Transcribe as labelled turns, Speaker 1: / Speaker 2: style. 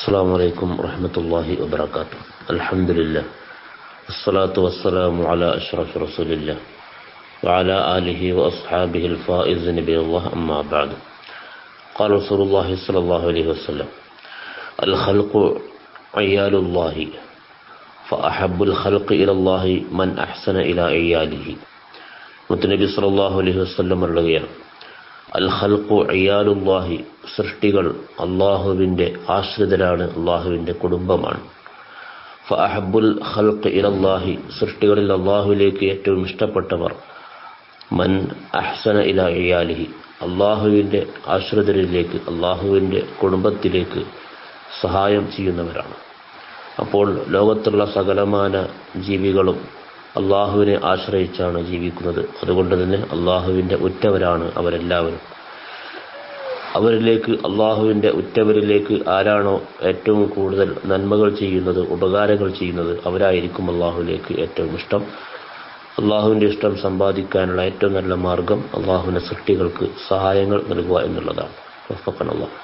Speaker 1: السلام عليكم ورحمة الله وبركاته الحمد لله والصلاة والسلام على أشرف رسول الله وعلى آله وأصحابه الفائز نبي الله أما بعد قال رسول الله صلى الله عليه وسلم الخلق عيال الله فأحب الخلق إلى الله من أحسن إلى عياله മുത്തനബി സല്ലല്ലാഹു അലൈഹി വസല്ലം പറയുകയാണ് അൽ ഖൽഖു അയ്യാലുല്ലാഹി സൃഷ്ടികൾ അള്ളാഹുവിന്റെ ആശ്രിതരാണ് അള്ളാഹുവിന്റെ കുടുംബമാണ്. ഫഅഹബുൽ ഖൽഖ് ഇലല്ലാഹി സൃഷ്ടികളിൽ അള്ളാഹുവിലേക്ക് ഏറ്റവും ഇഷ്ടപ്പെട്ടവർ മൻ അഹ്സന ഇല ഇയാലിഹി അള്ളാഹുവിന്റെ ആശ്രിതരിലേക്ക് അള്ളാഹുവിന്റെ കുടുംബത്തിലേക്ക് സഹായം ചെയ്യുന്നവരാണ്. അപ്പോൾ ലോകത്തുള്ള സകലമാന ജീവികളും അള്ളാഹുവിനെ ആശ്രയിച്ചാണ് ജീവിക്കുന്നത്. അതുകൊണ്ട് തന്നെ അള്ളാഹുവിന്റെ ഉറ്റവരാണ് അവരെല്ലാവരും. അവരിലേക്ക് അള്ളാഹുവിന്റെ ഉറ്റവരിലേക്ക് ആരാണോ ഏറ്റവും കൂടുതൽ നന്മകൾ ചെയ്യുന്നത് ഉപകാരങ്ങൾ ചെയ്യുന്നത് അവരായിരിക്കും അള്ളാഹുവിലേക്ക് ഏറ്റവും ഇഷ്ടം. അള്ളാഹുവിന്റെ ഇഷ്ടം സമ്പാദിക്കാനുള്ള ഏറ്റവും നല്ല മാർഗം അള്ളാഹുവിന്റെ സൃഷ്ടികൾക്ക് സഹായങ്ങൾ നൽകുക എന്നുള്ളതാണ്. അള്ളാഹ്